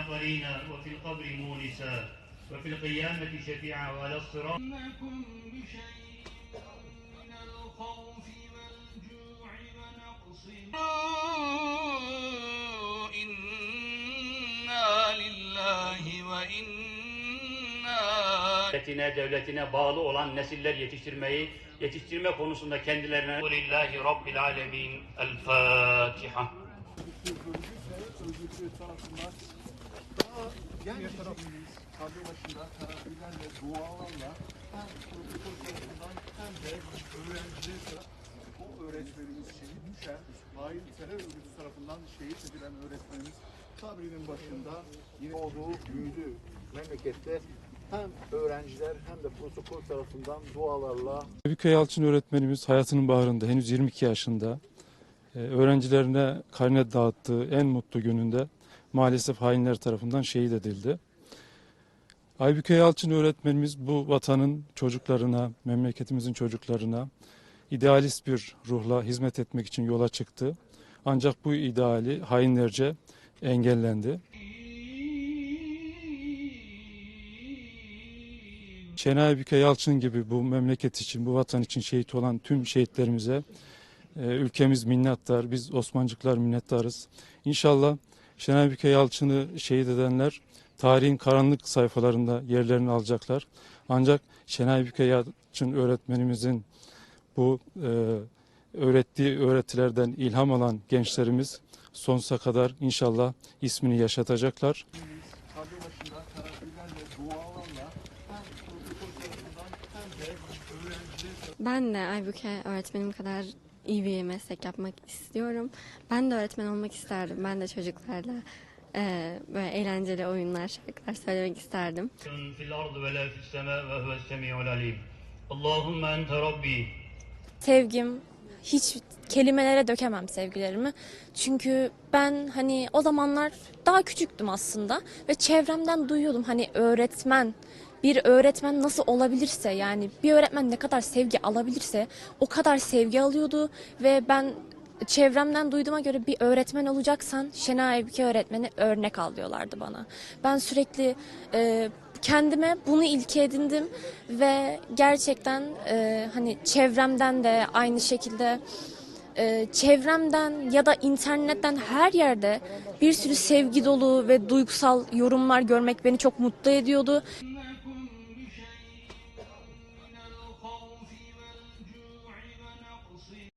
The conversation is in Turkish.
قرينا وفي القبر مونسا وفي القيامة شفيعا وعلى الصراط إنكم بشيء من الخوف والجوع ونقص إنا لله وإنا devletine, devletine bağlı olan nesiller yetiştirmeyi, yetiştirme konusunda kendilerine Lillahi Rabbil Alemin. El Fatiha. Örgütü tarafından daha genç tarafımız kadro başında hem protokol hem de öğrenciler tarafından o öğretmenimiz şehit düşen, hain terör örgütü tarafından şehit edilen öğretmenimiz kabrinin başında yine olduğu büyüdü memlekette hem öğrenciler hem de protokol tarafından dualarla Büköy Yalçın öğretmenimiz hayatının baharında henüz 22 yaşında öğrencilerine karne dağıttığı en mutlu gününde maalesef hainler tarafından şehit edildi. Aybüke Yalçın öğretmenimiz bu vatanın çocuklarına, memleketimizin çocuklarına idealist bir ruhla hizmet etmek için yola çıktı. Ancak bu ideali hainlerce engellendi. Şenay Büke Yalçın gibi bu memleket için, bu vatan için şehit olan tüm şehitlerimize ülkemiz minnettar. Biz Osmancıklar minnettarız. İnşallah Şenay Büke Yalçın'ı şehit edenler tarihin karanlık sayfalarında yerlerini alacaklar. Ancak Şenay Büke Yalçın öğretmenimizin bu e, öğrettiği öğretilerden ilham alan gençlerimiz sonsuza kadar inşallah ismini yaşatacaklar. Ben de Aybüke öğretmenim kadar iyi bir meslek yapmak istiyorum. Ben de öğretmen olmak isterdim. Ben de çocuklarla e, böyle eğlenceli oyunlar, şarkılar söylemek isterdim. Sevgim, hiç kelimelere dökemem sevgilerimi. Çünkü ben hani o zamanlar daha küçüktüm aslında ve çevremden duyuyordum hani öğretmen bir öğretmen nasıl olabilirse yani bir öğretmen ne kadar sevgi alabilirse o kadar sevgi alıyordu ve ben çevremden duyduğuma göre bir öğretmen olacaksan Şenay Aybüke öğretmeni örnek al diyorlardı bana. Ben sürekli e, kendime bunu ilke edindim ve gerçekten e, hani çevremden de aynı şekilde e, çevremden ya da internetten her yerde bir sürü sevgi dolu ve duygusal yorumlar görmek beni çok mutlu ediyordu.